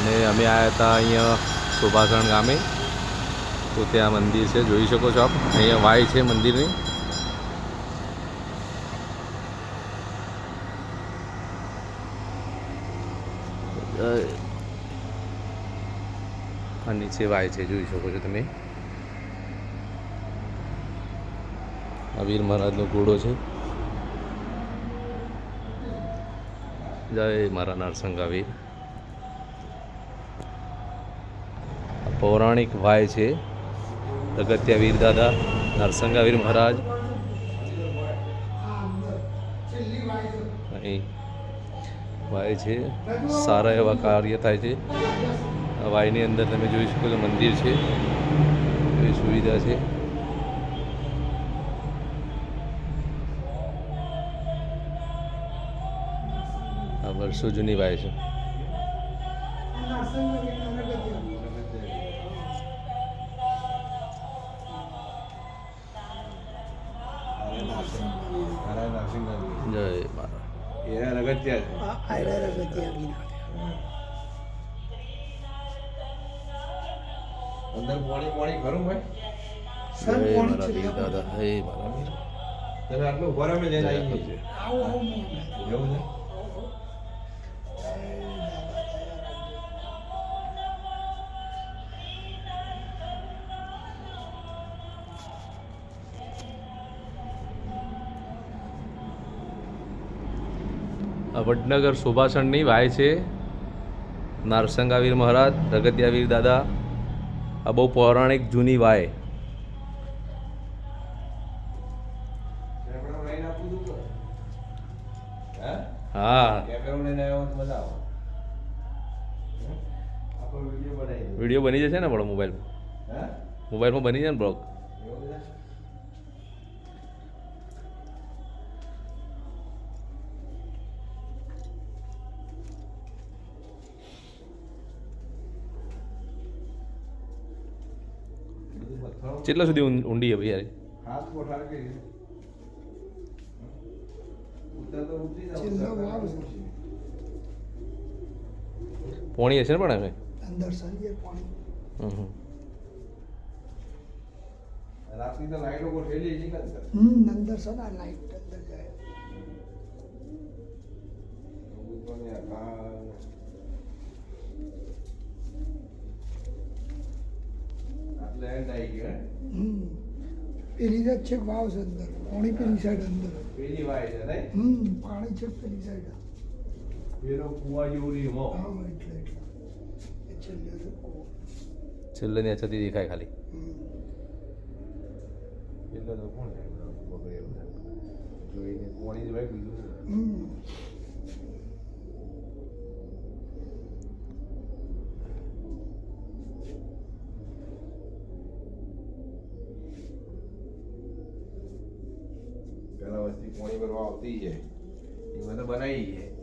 અને અમે આવ્યા હતા અહીંયા શોભાસણ ગામે. તો ત્યાં મંદિર છે, જોઈ શકો છો આપ. અહીંયા વાય છે મંદિરની. આ નીચે વાય છે, જોઈ શકો છો તમે. આ વીર મહારાજનો ઘોડો છે. જય મારા નરસંગા વીર. પૌરાણિક વાય છે. અગત્યા વીર દાદા નરસંગા મહારાજ. અહીં વાય છે. સારા એવા કાર્ય થાય છે. વાયની અંદર તમે જોઈ શકો છો મંદિર છે. એવી સુવિધા છે. આ વર્ષો જૂની વાય છે. જય મારા અંદર પાણી પાણી ખરું ભાઈ? દાદા. હે મારા તમે આટલું ભરામે જઈને આવી લઈને જય આવી. એવું છે? વડનગર સુભાષણની વાય છે. નારસંગાવીર મહારાજ રગતિયાવીર દાદા આ બહુ પૌરાણિક જૂની વાય? હે? વીડિયો બની જશે ને આપણો મોબાઈલ હે? મોબાઈલમાં બની જાય ને બ્લોગ? કેટલા સુધી ઊંડી હવે યાર છે. પોણી હશે ને પણ હવે? અંદર સળિયે પાણી. હમ. રાતની તો લાઈટો ગોઠવેલી છે કે અંદર હમ અંદર છે ને લાઈટ અંદર જાય. આકાર. આવી ગયો, પેલી જ છે વાવ છે અંદર પાણી પેલી સાઈડ અંદર પેલી વાય છે નહીં? હમ પાણી છે પેલી સાઈડ વેરો કુવા જેવું રહ્યું, હો. હા એટલે એટલે છેલ્લે તો કૂવો. છેલ્લે ની અછતી દેખાય ખાલી એટલે તો કોણ. જોઈને પાણી જ હોય, બીજું પેલા વસ્તી પોણી ભરવા આવતી છે. એ બધું બનાવી છે.